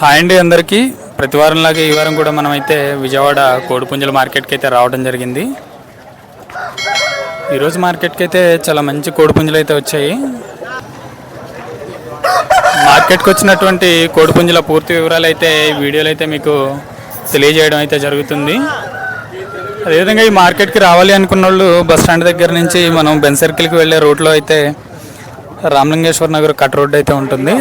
Hi అండి అందరికీ. ప్రతి వారంలాగే ఈ వారం కూడా మనమైతే విజయవాడ కోడిపుంజల మార్కెట్కి అయితే రావడం జరిగింది. ఈరోజు మార్కెట్కి అయితే చాలా మంచి కోడిపుంజలు అయితే వచ్చాయి. మార్కెట్కి వచ్చినటువంటి కోడిపుంజల పూర్తి వివరాలు అయితే ఈ వీడియోలో అయితే మీకు తెలియజేయడం అయితే జరుగుతుంది. అదేవిధంగా ఈ మార్కెట్కి రావాలి అనుకున్న వాళ్ళు బస్ స్టాండ్ దగ్గర నుంచి మనం బెన్ సర్కిల్కి వెళ్ళే రూట్లో అయితే రామలింగేశ్వర నగర్ కట్ రోడ్ అయితే ఉంటుంది.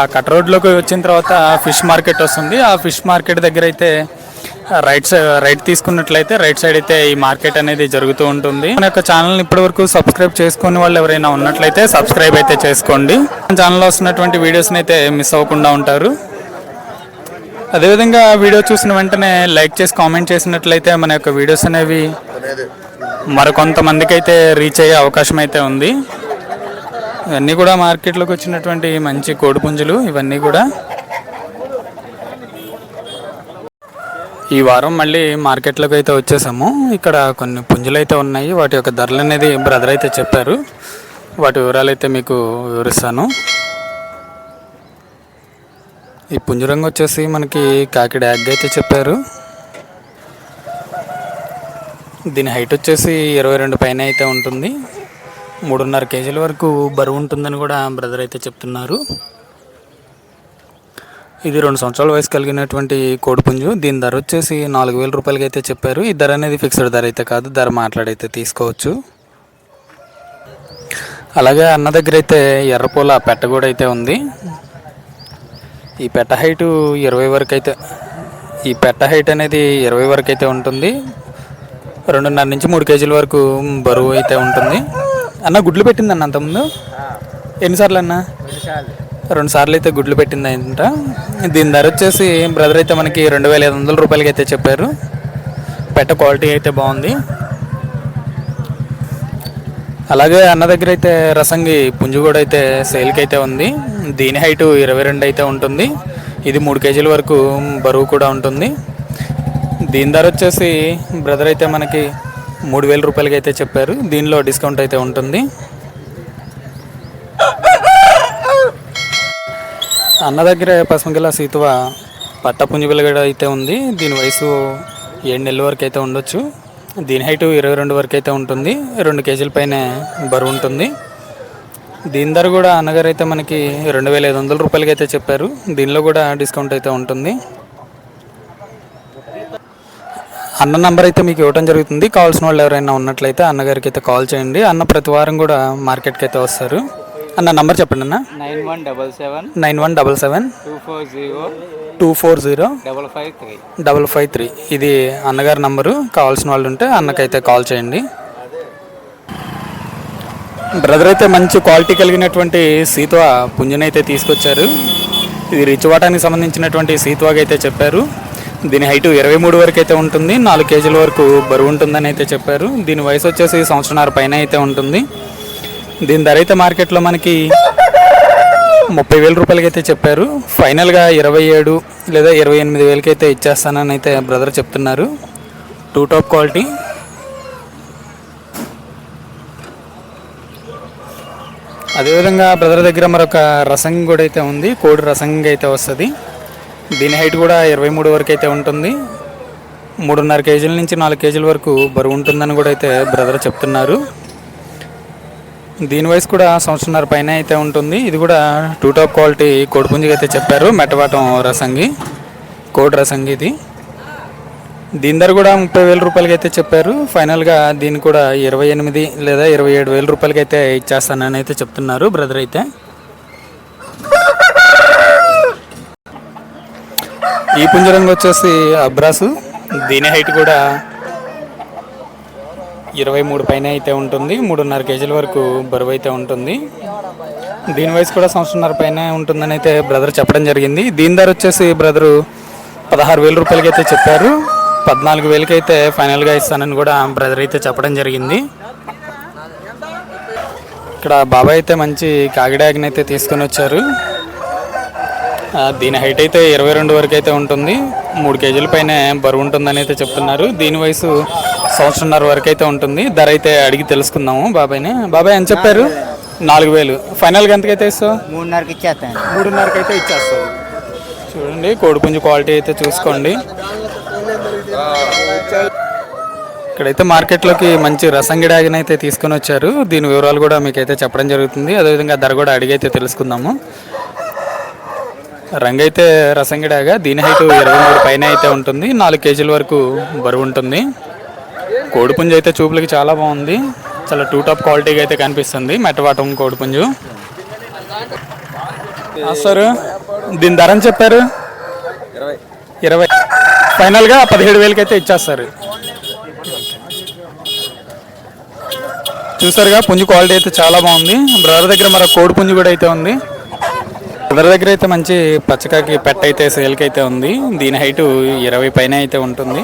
ఆ కట్ రోడ్లోకి వచ్చిన తర్వాత ఫిష్ మార్కెట్ వస్తుంది. ఆ ఫిష్ మార్కెట్ దగ్గర అయితే రైట్ సైడ్ రైట్ తీసుకున్నట్లయితే రైట్ సైడ్ అయితే ఈ మార్కెట్ అనేది జరుగుతూ ఉంటుంది. మన యొక్క ఛానల్ని ఇప్పటివరకు సబ్స్క్రైబ్ చేసుకునే వాళ్ళు ఎవరైనా ఉన్నట్లయితే సబ్స్క్రైబ్ అయితే చేసుకోండి. ఛానల్లో వస్తున్నటువంటి వీడియోస్ని అయితే మిస్ అవ్వకుండా ఉంటారు. అదేవిధంగా వీడియో చూసిన వెంటనే లైక్ చేసి కామెంట్ చేసినట్లయితే మన యొక్క వీడియోస్ అనేవి మరికొంతమందికి అయితే రీచ్ అయ్యే అవకాశం అయితే ఉంది. ఇవన్నీ కూడా మార్కెట్లోకి వచ్చినటువంటి మంచి కోడిపుంజులు ఇవన్నీ కూడా. ఈ వారం మళ్ళీ మార్కెట్లోకి అయితే వచ్చేసాము. ఇక్కడ కొన్ని పుంజులు అయితే ఉన్నాయి. వాటి యొక్క ధరలు అనేది బ్రదర్ అయితే చెప్పారు. వాటి వివరాలు అయితే మీకు వివరిస్తాను. ఈ పుంజరంగు వచ్చేసి మనకి కాకిడ యాగ్ అయితే చెప్పారు. దీని హైట్ వచ్చేసి ఇరవై రెండు పైన అయితే ఉంటుంది. మూడున్నర కేజీల వరకు బరువు ఉంటుందని కూడా బ్రదర్ అయితే చెప్తున్నారు. ఇది రెండు సంవత్సరాల వయసు కలిగినటువంటి కోడిపుంజు దీని ధర వచ్చేసి నాలుగు వేల రూపాయలకి అయితే చెప్పారు. ఈ ధర అనేది ఫిక్స్డ్ ధర అయితే కాదు ధర మాట్లాడైతే తీసుకోవచ్చు. అలాగే అన్న దగ్గర అయితే ఎర్రపూల పెట్ట కూడా అయితే ఉంది. ఈ పెట్ట హైట్ ఇరవై వరకు అయితే ఈ పెట్ట హైట్ అనేది ఇరవై వరకు అయితే ఉంటుంది. రెండున్నర నుంచి మూడు కేజీల వరకు బరువు అయితే ఉంటుంది. అన్న గుడ్లు పెట్టింది అన్న అంతకుముందు? ఎన్నిసార్లు అన్న? రెండు సార్లు అయితే గుడ్లు పెట్టింది అంట దీని ధర వచ్చేసి బ్రదర్ అయితే మనకి రెండు వేల ఐదు వందల రూపాయలకి అయితే చెప్పారు. పెట్ట క్వాలిటీ అయితే బాగుంది. అలాగే అన్న దగ్గర అయితే రసంగి పుంజు కూడా అయితే సేల్కి అయితే ఉంది. దీని హైట్ ఇరవై రెండు అయితే ఉంటుంది. ఇది మూడు కేజీల వరకు బరువు కూడా ఉంటుంది. దీని ధర వచ్చేసి బ్రదర్ అయితే మనకి మూడు వేల రూపాయలకి అయితే చెప్పారు. దీనిలో డిస్కౌంట్ అయితే ఉంటుంది. అన్న దగ్గర పసుమగిల సీతువ పట్టపుంజి పుంజుబిలగడ అయితే ఉంది. దీని వయసు ఏడు నెలల వరకు అయితే ఉండొచ్చు. దీని హైట్ ఇరవై రెండు వరకు అయితే ఉంటుంది. రెండు కేజీల పైన బరువు ఉంటుంది. దీని ధర కూడా అన్నగారు అయితే మనకి రెండు వేల ఐదు వందల రూపాయలకి అయితే చెప్పారు. దీనిలో కూడా డిస్కౌంట్ అయితే ఉంటుంది. అన్న నంబర్ అయితే మీకు ఇవ్వడం జరుగుతుంది. కావాల్సిన వాళ్ళు ఎవరైనా ఉన్నట్లయితే అన్నగారికి అయితే కాల్ చేయండి. అన్న ప్రతి వారం కూడా మార్కెట్కి అయితే వస్తారు. అన్న నంబర్ చెప్పండి అన్న. Nine one double seven nine one double seven two four zero two four zero double five three double five three. ఇది అన్నగారి నంబరు కావాల్సిన వాళ్ళు ఉంటే అన్నకైతే కాల్ చేయండి. బ్రదర్ అయితే మంచి క్వాలిటీ కలిగినటువంటి సీతువ పుంజునైతే తీసుకొచ్చారు. ఇది రిచ్వాటానికి సంబంధించినటువంటి సీతువాగా అయితే చెప్పారు. దీని హైట్ ఇరవై మూడు వరకు అయితే ఉంటుంది. నాలుగు కేజీల వరకు బరువు ఉంటుందని అయితే చెప్పారు. దీని వయసు వచ్చేసి సంవత్సరాల పైన అయితే ఉంటుంది. దీని ధర అయితే మార్కెట్లో మనకి ముప్పై వేల రూపాయలకి అయితే చెప్పారు. ఫైనల్గా ఇరవై ఏడు లేదా ఇరవై ఎనిమిది వేలకి అయితే ఇచ్చేస్తానని అయితే బ్రదర్ చెప్తున్నారు. Too top quality. అదేవిధంగా బ్రదర్ దగ్గర మరొక రసం కూడా అయితే ఉంది. కోడి రసంగి అయితే వస్తుంది. దీని హైట్ కూడా ఇరవై మూడు వరకు అయితే ఉంటుంది. మూడున్నర కేజీల నుంచి నాలుగు కేజీల వరకు బరువు ఉంటుందని కూడా అయితే బ్రదర్ చెప్తున్నారు. దీని వయసు కూడా సంవత్సరంన్నర పైన అయితే ఉంటుంది. ఇది కూడా టూ టాప్ క్వాలిటీ కోడిపుంజిగా అయితే చెప్పారు. మెట్టవాటం రసంగి కోడి రసంగి ఇది. దీని ధర కూడా ముప్పై వేల రూపాయలకి అయితే చెప్పారు. ఫైనల్గా దీన్ని కూడా ఇరవై ఎనిమిది లేదా ఇరవై ఏడు వేల రూపాయలకి అయితే ఇచ్చేస్తానని అయితే చెప్తున్నారు బ్రదర్ అయితే. ఈ పుంజరంగు వచ్చేసి అబ్రాసు. దీని హైట్ కూడా ఇరవై మూడు పైన అయితే ఉంటుంది. మూడున్నర కేజీల వరకు బరువు అయితే ఉంటుంది. దీని వయసు కూడా సంవత్సరంన్నర పైన ఉంటుందని అయితే బ్రదర్ చెప్పడం జరిగింది. దీని ధర వచ్చేసి బ్రదరు పదహారు వేల రూపాయలకి అయితే చెప్పారు. పద్నాలుగు వేలకి అయితే ఫైనల్గా ఇస్తానని కూడా బ్రదర్ అయితే చెప్పడం జరిగింది. ఇక్కడ బాబాయ్ అయితే మంచి కాకిడాగ్ని అయితే తీసుకొని వచ్చారు. దీని హైట్ అయితే ఇరవై రెండు వరకు అయితే ఉంటుంది. మూడు కేజీల పైన బరువు ఉంటుందని అయితే చెప్తున్నారు. దీని వయసు సంవత్సరంన్నర వరకు అయితే ఉంటుంది. ధర అయితే అడిగి తెలుసుకుందాము బాబాయ్ని. బాబాయ్ ఎంత చెప్పారు? నాలుగు వేలు. ఫైనల్గా ఎంతకైతే ఇస్తావు? మూడున్నరకి ఇచ్చేస్తాను. మూడున్నరకి అయితే ఇచ్చేస్తావు చూడండి కోడిపుంజు క్వాలిటీ అయితే చూసుకోండి. ఇక్కడైతే మార్కెట్లోకి మంచి రసంగిడాగిన అయితే తీసుకొని వచ్చారు. దీని వివరాలు కూడా మీకు అయితే చెప్పడం జరుగుతుంది. అదేవిధంగా ధర కూడా అడిగి అయితే తెలుసుకుందాము. రంగు అయితే రసంగిడాగా దీని హైట్ ఇరవై మూడు పైన అయితే ఉంటుంది. నాలుగు కేజీల వరకు బరువు ఉంటుంది. కోడిపుంజు అయితే చూపులకి చాలా బాగుంది. చాలా టూ టాప్ క్వాలిటీగా అయితే కనిపిస్తుంది. మెట్టవాటం కోడిపుంజు సార్ దీని ధర అని చెప్పారు? ఇరవై. ఫైనల్గా పదిహేడు వేలకి అయితే ఇచ్చేస్తారు. చూసారుగా పుంజు క్వాలిటీ అయితే చాలా బాగుంది. బ్రదర్ దగ్గర మరో కోడి పుంజు కూడా అయితే ఉంది. బ్రదర్ దగ్గర అయితే మంచి పచ్చకాకి పెట్ట అయితే సేల్కి అయితే ఉంది దీని హైట్ ఇరవై పైన అయితే ఉంటుంది.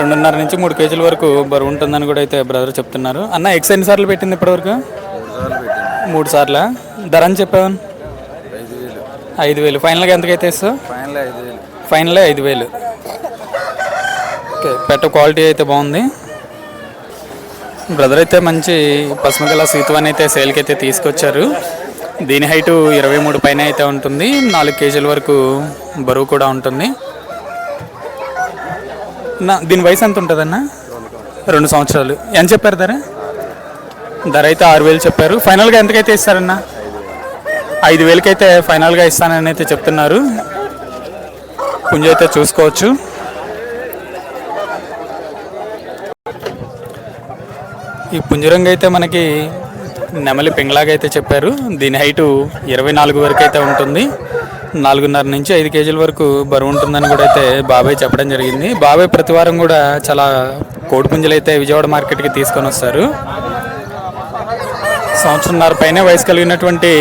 రెండున్నర నుంచి మూడు కేజీల వరకు బరువు ఉంటుందని కూడా అయితే బ్రదర్ చెప్తున్నారు. అన్న ఎక్స్ ఎన్ని సార్లు పెట్టింది ఇప్పటివరకు? మూడు సార్లు? ధర అని చెప్పావు? ఐదు వేలు. ఫైనల్గా ఎంతకైతే ఇస్తావు? ఫైనల్ ఐదు వేలు. ఐదు వేలు ఓకే పెట్ట క్వాలిటీ అయితే బాగుంది. బ్రదర్ అయితే మంచి పసుమగల సీతువాన్ని అయితే సేల్కి అయితే తీసుకొచ్చారు. దీని హైట్ ఇరవై మూడు పైన అయితే ఉంటుంది. నాలుగు కేజీల వరకు బరువు కూడా ఉంటుంది. నా దీని వయసు ఎంత ఉంటుందన్న? రెండు సంవత్సరాలు. ఎంత చెప్పారు ధర? ధర అయితే ఆరు వేలు చెప్పారు. ఫైనల్గా ఎంతకైతే ఇస్తారన్న? ఐదు వేలకైతే ఫైనల్గా ఇస్తానని అయితే చెప్తున్నారు. పుంజ అయితే చూసుకోవచ్చు. ఈ పుంజరంగు అయితే మనకి నెమలి పింగ్లాగా అయితే చెప్పారు. దీని హైటు ఇరవై నాలుగు వరకు అయితే ఉంటుంది. నాలుగున్నర నుంచి ఐదు కేజీల వరకు బరువు ఉంటుందని కూడా అయితే బాబాయ్ చెప్పడం జరిగింది. బాబాయ్ ప్రతి వారం కూడా చాలా కోడిపుంజులు అయితే విజయవాడ మార్కెట్కి తీసుకొని వస్తారు. సంవత్సరంన్నర పైన వయసు కలిగినటువంటి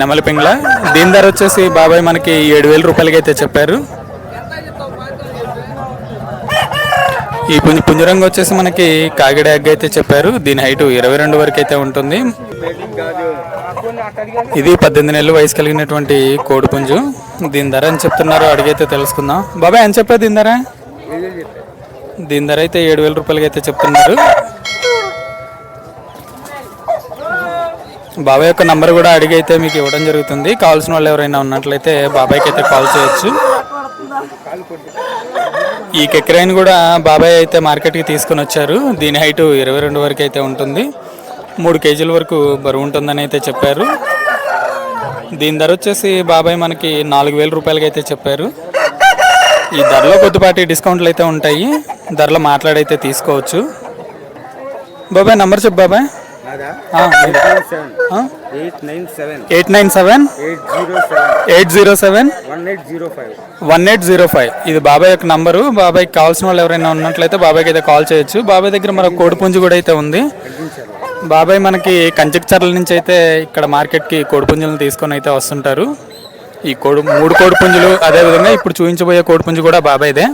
నెమలి పింగ్ల. దీని ధర వచ్చేసి బాబాయ్ మనకి ఏడు వేల రూపాయలకి అయితే చెప్పారు. ఈ పుంజ పుంజరంగు వచ్చేసి మనకి కాగిడ ఎగ్ అయితే చెప్పారు. దీని హైట్ ఇరవై రెండు వరకు అయితే ఉంటుంది. ఇది పద్దెనిమిది నెలలు వయసు కలిగినటువంటి కోడిపుంజు. దీని ధర అని చెప్తున్నారు అడిగైతే తెలుసుకుందాం. బాబాయ్ అని చెప్పారు దీని ధర? దీని ధర అయితే ఏడు వేల రూపాయలకి అయితే చెప్తున్నారు. బాబాయ్ యొక్క నంబర్ కూడా అడిగి అయితే మీకు ఇవ్వడం జరుగుతుంది. కావాల్సిన వాళ్ళు ఎవరైనా ఉన్నట్లయితే బాబాయ్కి అయితే కాల్ చేయొచ్చు. ఈ కెక్రైన్ కూడా బాబాయ్ అయితే మార్కెట్కి తీసుకొని వచ్చారు. దీని హైటు ఇరవై రెండు వరకు అయితే ఉంటుంది. మూడు కేజీల వరకు బరువు ఉంటుందని అయితే చెప్పారు. దీని ధర వచ్చేసి బాబాయ్ మనకి నాలుగు వేల రూపాయలకి అయితే చెప్పారు. ఈ ధరలో కొద్దిపాటి డిస్కౌంట్లు అయితే ఉంటాయి. ధరలో మాట్లాడైతే తీసుకోవచ్చు. బాబాయ్ నంబర్ చెప్పు బాబాయ్? Eight nine seven. Eight zero seven. One eight zero five. ఇది బాబాయ్ యొక్క నంబరు. బాబాయ్కి కావాల్సిన వాళ్ళు ఎవరైనా ఉన్నట్లయితే బాబాయ్కి అయితే కాల్ చేయొచ్చు. బాబాయ్ దగ్గర మరొక కోడిపుంజు కూడా అయితే ఉంది. బాబాయ్ మనకి కంచక్చర్ల నుంచి అయితే ఇక్కడ మార్కెట్కి కోడిపుంజులను తీసుకొని అయితే వస్తుంటారు. ఈ కోడి మూడు కోడిపుంజులు అదేవిధంగా ఇప్పుడు చూపించబోయే కోడిపుంజు కూడా బాబాయ్దే.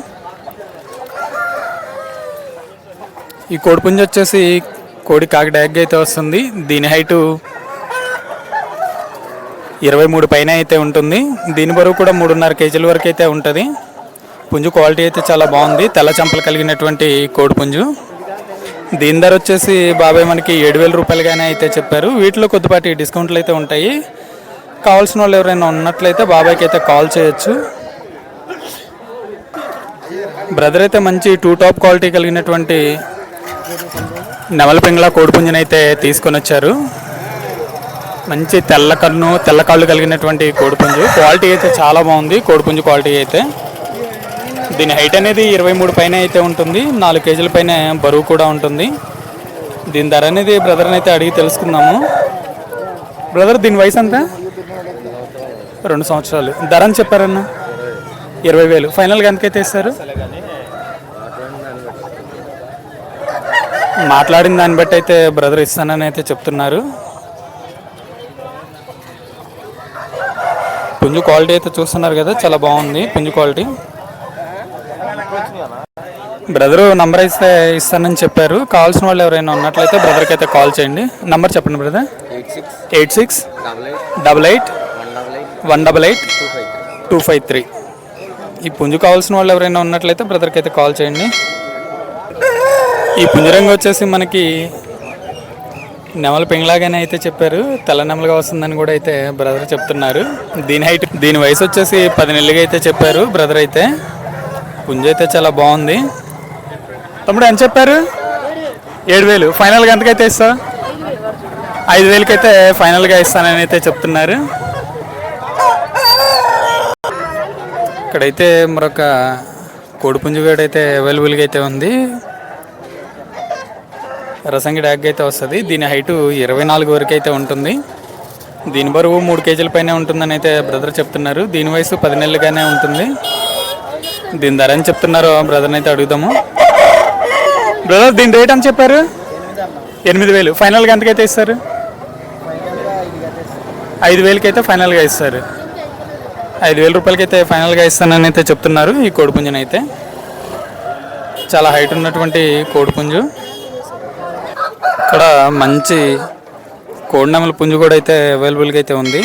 ఈ కోడిపుంజు వచ్చేసి కోడి కాకి ఎగ్ అయితే వస్తుంది. దీని హైటు ఇరవై మూడు పైన అయితే ఉంటుంది. దీని బరువు కూడా మూడున్నర కేజీల వరకు అయితే ఉంటుంది. పుంజు క్వాలిటీ అయితే చాలా బాగుంది. తెల్ల చంపలు కలిగినటువంటి కోడిపుంజు దీని ధర వచ్చేసి బాబాయ్ మనకి ఏడు వేల రూపాయలుగానే అయితే చెప్పారు. వీటిలో కొద్దిపాటి డిస్కౌంట్లు అయితే ఉంటాయి. కావాల్సిన వాళ్ళు ఎవరైనా ఉన్నట్లయితే బాబాయ్కి అయితే కాల్ చేయొచ్చు. బ్రదర్ అయితే మంచి టూ టాప్ క్వాలిటీ కలిగినటువంటి నెమల కోడిపుంజుని అయితే తీసుకొని వచ్చారు. మంచి తెల్ల కన్ను తెల్ల కాళ్ళు కలిగినటువంటి కోడిపుంజు. క్వాలిటీ అయితే చాలా బాగుంది. కోడిపుంజు క్వాలిటీ అయితే. దీని హైట్ అనేది ఇరవై మూడు పైన అయితే ఉంటుంది. నాలుగు కేజీల పైన బరువు కూడా ఉంటుంది. దీని ధర అనేది బ్రదర్ని అయితే అడిగి తెలుసుకుందాము. బ్రదర్ దీని వయసు ఎంత? రెండు సంవత్సరాలు. ధర అని చెప్పారన్న? ఇరవై వేలు. ఫైనల్గా ఎంతకైతే ఇస్తారు? మాట్లాడిన దాన్ని బట్టి అయితే బ్రదర్ ఇస్తానని అయితే చెప్తున్నారు. పుంజు క్వాలిటీ అయితే చూస్తున్నారు కదా చాలా బాగుంది పుంజు క్వాలిటీ. బ్రదర్ నంబర్ అయితే ఇస్తానని చెప్పారు. కావాల్సిన వాళ్ళు ఎవరైనా ఉన్నట్లయితే బ్రదర్కి అయితే కాల్ చేయండి. నంబర్ చెప్పండి brother. Eight six double eight double one double eight two five three. ఈ పుంజు కావాల్సిన వాళ్ళు ఎవరైనా ఉన్నట్లయితే బ్రదర్కి అయితే కాల్ చేయండి. ఈ పుంజరంగా వచ్చేసి మనకి నెమల పెంగ్లాగానే అయితే చెప్పారు. తెల్ల నెమలుగా వస్తుందని కూడా అయితే బ్రదర్ చెప్తున్నారు. దీని హైట్ దీని వయసు వచ్చేసి పది నెలలుగా అయితే చెప్పారు బ్రదర్ అయితే. పుంజ అయితే చాలా బాగుంది. తమ్ముడు ఎంత చెప్పారు? ఏడు వేలు ఫైనల్గా ఎంతకైతే ఇస్తా? ఐదు వేలకైతే ఫైనల్గా ఇస్తానని అయితే చెప్తున్నారు. ఇక్కడైతే మరొక కోడిపుంజు అయితే అవైలబుల్గా అయితే ఉంది. రసంగి డాగ్ అయితే వస్తుంది. దీని హైటు ఇరవై నాలుగు వరకు అయితే ఉంటుంది. దీని బరువు మూడు కేజీల పైనే ఉంటుందని అయితే బ్రదర్ చెప్తున్నారు. దీని వయసు పది నెలలుగానే ఉంటుంది. దీని ధర అని చెప్తున్నారు బ్రదర్ని అయితే అడుగుదాము. బ్రదర్ దీని రేట్ అని చెప్పారు? ఎనిమిది వేలు. ఫైనల్గా ఎంతకైతే ఇస్తారు? ఐదు వేలకైతే ఫైనల్గా ఇస్తారు. ఐదు వేల రూపాయలకైతే ఫైనల్గా ఇస్తానని అయితే చెప్తున్నారు ఈ కోడిపుంజుని అయితే చాలా హైట్ ఉన్నటువంటి కోడిపుంజు. ఇక్కడ మంచి కోడినెమల పుంజు కూడా అయితే అవైలబుల్గా అయితే ఉంది.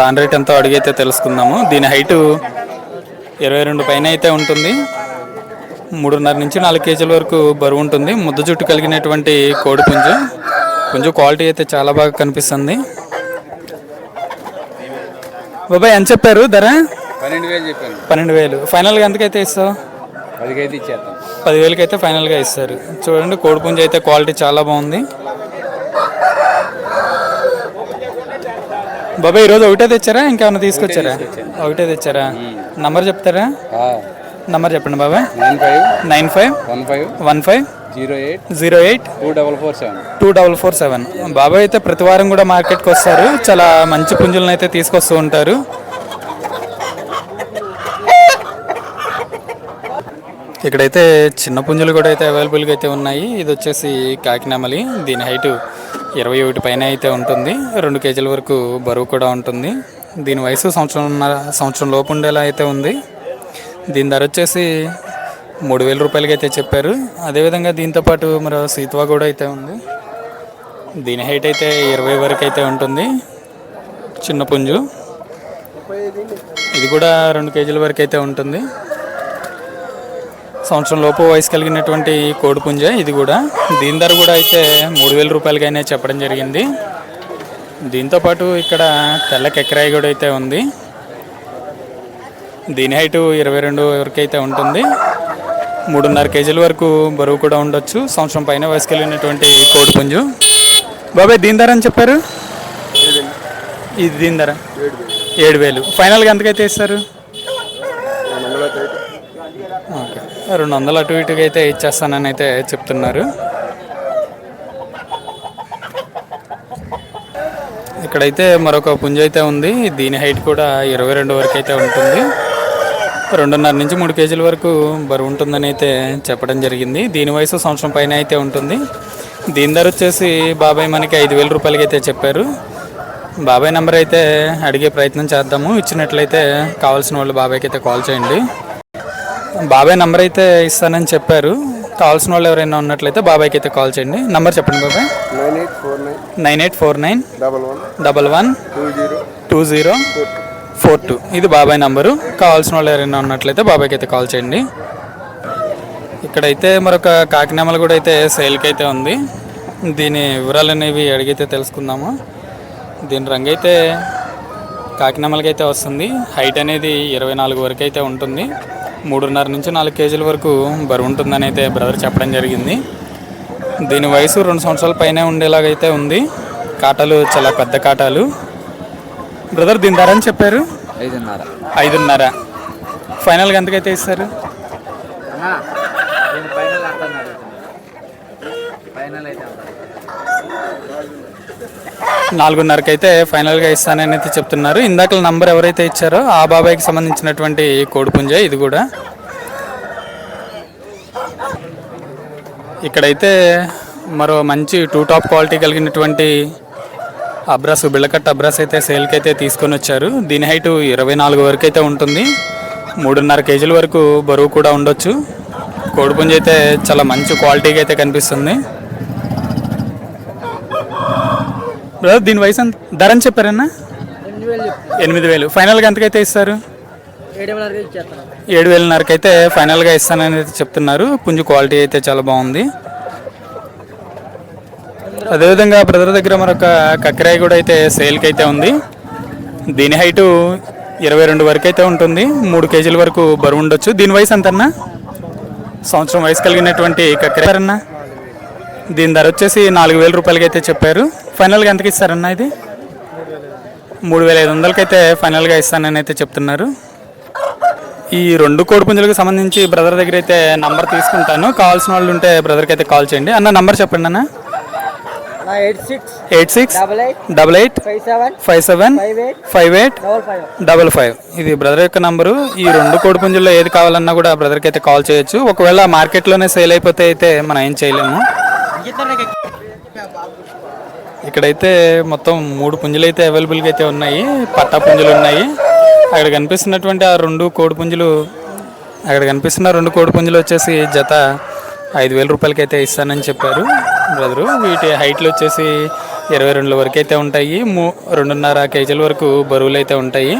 దాని రేట్ ఎంతో అడిగైతే తెలుసుకుందాము. దీని హైటు ఇరవై రెండు పైన అయితే ఉంటుంది. మూడున్నర నుంచి నాలుగు కేజీల వరకు బరువు ఉంటుంది. ముద్ద జుట్టు కలిగినటువంటి కోడి పుంజు. పుంజు క్వాలిటీ అయితే చాలా బాగా కనిపిస్తుంది. బాబాయ్ ఎంత చెప్పారు? ధర? పన్నెండు వేలు చెప్పాను. పన్నెండు వేలు. ఫైనల్గా ఎంతకైతే ఇస్తావు? పదికైతే ఇచ్చేస్తాం. పదివేలకి అయితే ఫైనల్గా ఇస్తారు. చూడండి కోడిపుంజ అయితే క్వాలిటీ చాలా బాగుంది. బాబాయ్ ఈరోజు ఒకటే తెచ్చారా? ఇంకేమైనా తీసుకొచ్చారా? ఒకటే తెచ్చారా? నంబర్ చెప్తారా? నంబర్ చెప్పండి బాబాయ్. Nine five nine five one five one five zero eight zero eight two double four seven. Two double four seven. బాబాయ్ అయితే ప్రతి వారం కూడా మార్కెట్కి వస్తారు. చాలా మంచి పుంజులను అయితే తీసుకొస్తూ ఉంటారు. ఇక్కడైతే చిన్న పుంజులు కూడా అయితే అవైలబుల్గా అయితే ఉన్నాయి. ఇది వచ్చేసి కాకినామలి. దీని హైటు ఇరవై ఒకటి పైన అయితే ఉంటుంది. రెండు కేజీల వరకు బరువు కూడా ఉంటుంది. దీని వయసు సంవత్సరం సంవత్సరం లోపు ఉండేలా అయితే ఉంది. దీని ధర వచ్చేసి మూడు వేల రూపాయలకి అయితే చెప్పారు. అదేవిధంగా దీంతో పాటు మరో సీత్వా కూడా అయితే ఉంది. దీని హైట్ అయితే ఇరవై వరకు అయితే ఉంటుంది. చిన్న పుంజు. ఇది కూడా రెండు కేజీల వరకు అయితే ఉంటుంది. సంవత్సరం లోపు వయసు కలిగినటువంటి కోడి పుంజ ఇది కూడా. దీని ధర కూడా అయితే మూడు వేల రూపాయలకైనా చెప్పడం జరిగింది. దీంతో పాటు ఇక్కడ తెల్ల కెక్కరాయి కూడా అయితే ఉంది. దీని హైటు ఇరవై రెండు వరకు అయితే ఉంటుంది. మూడున్నర కేజీల వరకు బరువు కూడా ఉండొచ్చు. సంవత్సరం పైన వయసుకెళ్ళినటువంటి కోడి పుంజు. బాబాయ్ దీని ధర అని చెప్పారు? ఇది దీని ధర. ఏడు వేలు. ఫైనల్గా ఎంతకైతే ఇస్తారు? ఓకే. రెండు వందలు అటు ఇటుగా అయితే ఇచ్చేస్తానని అయితే చెప్తున్నారు. ఇక్కడైతే మరొక పుంజ అయితే ఉంది. దీని హైట్ కూడా ఇరవై రెండు వరకు అయితే ఉంటుంది. రెండున్నర నుంచి మూడు కేజీల వరకు బరువు ఉంటుందని అయితే చెప్పడం జరిగింది. దీని వయసు సంవత్సరం పైన అయితే ఉంటుంది. దీని ధర వచ్చేసి బాబాయ్ మనకి ఐదు వేల రూపాయలకి అయితే చెప్పారు. బాబాయ్ నెంబర్ అయితే అడిగే ప్రయత్నం చేద్దాము. ఇచ్చినట్లయితే కావాల్సిన వాళ్ళు బాబాయ్కి అయితే కాల్ చేయండి. బాబాయ్ నంబర్ అయితే ఇస్తానని చెప్పారు. కావాల్సిన వాళ్ళు ఎవరైనా ఉన్నట్లయితే బాబాయ్కి అయితే కాల్ చేయండి. నంబర్ చెప్పండి బాబాయ్. Nine eight four nine nine eight four nine double one double one two zero two zero four two. ఇది బాబాయ్ నంబరు. కావాల్సిన వాళ్ళు ఎవరైనా ఉన్నట్లయితే బాబాయ్కి అయితే కాల్ చేయండి. ఇక్కడైతే మరొక కాకినామలు కూడా అయితే సేల్కి అయితే ఉంది. దీని వివరాలు అనేవి అడిగితే తెలుసుకుందాము. దీని రంగు అయితే కాకినామలకి అయితే వస్తుంది. హైట్ అనేది ఇరవై నాలుగు వరకు అయితే ఉంటుంది. మూడున్నర నుంచి నాలుగు కేజీల వరకు బరువు ఉంటుందని అయితే బ్రదర్ చెప్పడం జరిగింది. దీని వయసు రెండు సంవత్సరాల పైనే ఉండేలాగైతే ఉంది. కాటాలు చాలా పెద్ద కాటాలు. బ్రదర్ దీని ధర అని చెప్పారు. ఐదున్నర. ఐదున్నర. ఫైనల్గా ఎంతకైతే ఇస్తారు? ఫైనల్ అంటున్నారు ఫైనల్ అయితే నాలుగున్నరకి అయితే ఫైనల్గా ఇస్తానని అయితే చెప్తున్నారు. ఇందాక నంబర్ ఎవరైతే ఇచ్చారో ఆ బాబాయ్కి సంబంధించినటువంటి కోడిపుంజ ఇది కూడా. ఇక్కడైతే మరో మంచి టూ టాప్ క్వాలిటీ కలిగినటువంటి అబ్రాస్ బిళ్ళకట్ట అబ్రాస్ అయితే సేల్కి అయితే తీసుకొని వచ్చారు. దీని హైటు ఇరవై నాలుగు వరకు అయితే ఉంటుంది. మూడున్నర కేజీల వరకు బరువు కూడా ఉండొచ్చు. కోడిపుంజి అయితే చాలా మంచి క్వాలిటీగా అయితే కనిపిస్తుంది. బ్రదర్ దీని వయసు ఎంత? ధర అని చెప్పారన్నా? ఎనిమిది వేలు. ఫైనల్గా ఎంతకైతే ఇస్తారు? ఏడు వేలన్నరకైతే ఫైనల్గా ఇస్తానని అయితే చెప్తున్నారు. పుంజు క్వాలిటీ అయితే చాలా బాగుంది. అదేవిధంగా బ్రదర్ దగ్గర మరొక కక్కరాయి కూడా అయితే సేల్కి అయితే ఉంది. దీని హైటు ఇరవై రెండు వరకు అయితే ఉంటుంది. మూడు కేజీల వరకు బరువు ఉండొచ్చు. దీని వయసు ఎంతన్నా? సంవత్సరం వయసు కలిగినటువంటి కక్కరారన్నా దీని ధర వచ్చేసి నాలుగు వేల రూపాయలకి అయితే చెప్పారు. ఫైనల్గా ఎంతకి ఇస్తారన్నా ఇది? మూడు వేల ఐదు వందలకి అయితే ఫైనల్గా ఇస్తానని అయితే చెప్తున్నారు. ఈ రెండు కోడిపుంజులకు సంబంధించి బ్రదర్ దగ్గర అయితే నంబర్ తీసుకుంటాను. కావాల్సిన వాళ్ళు ఉంటే బ్రదర్కి అయితే కాల్ చేయండి. అన్న నంబర్ చెప్పండి అన్న. Eight six double eight five seven five eight double five ఇది బ్రదర్ యొక్క నంబరు. ఈ రెండు కోడిపుంజుల్లో ఏది కావాలన్నా కూడా బ్రదర్కి అయితే కాల్ చేయొచ్చు. ఒకవేళ మార్కెట్లోనే సేల్ అయిపోతే అయితే మనం ఏం చేయలేము. ఇక్కడైతే మొత్తం మూడు పుంజులు అయితే అవైలబుల్గా అయితే ఉన్నాయి. పట్టా పుంజులు ఉన్నాయి. అక్కడ కనిపిస్తున్నటువంటి ఆ రెండు కోడి పుంజులు అక్కడ కనిపిస్తున్న రెండు కోడి పుంజులు వచ్చేసి జత ఐదు వేల రూపాయలకి అయితే ఇస్తానని చెప్పారు. బ్రదరు. వీటి హైట్లు వచ్చేసి ఇరవై రెండుల వరకు అయితే ఉంటాయి. మూ రెండున్నర కేజీల వరకు బరువులు అయితే ఉంటాయి.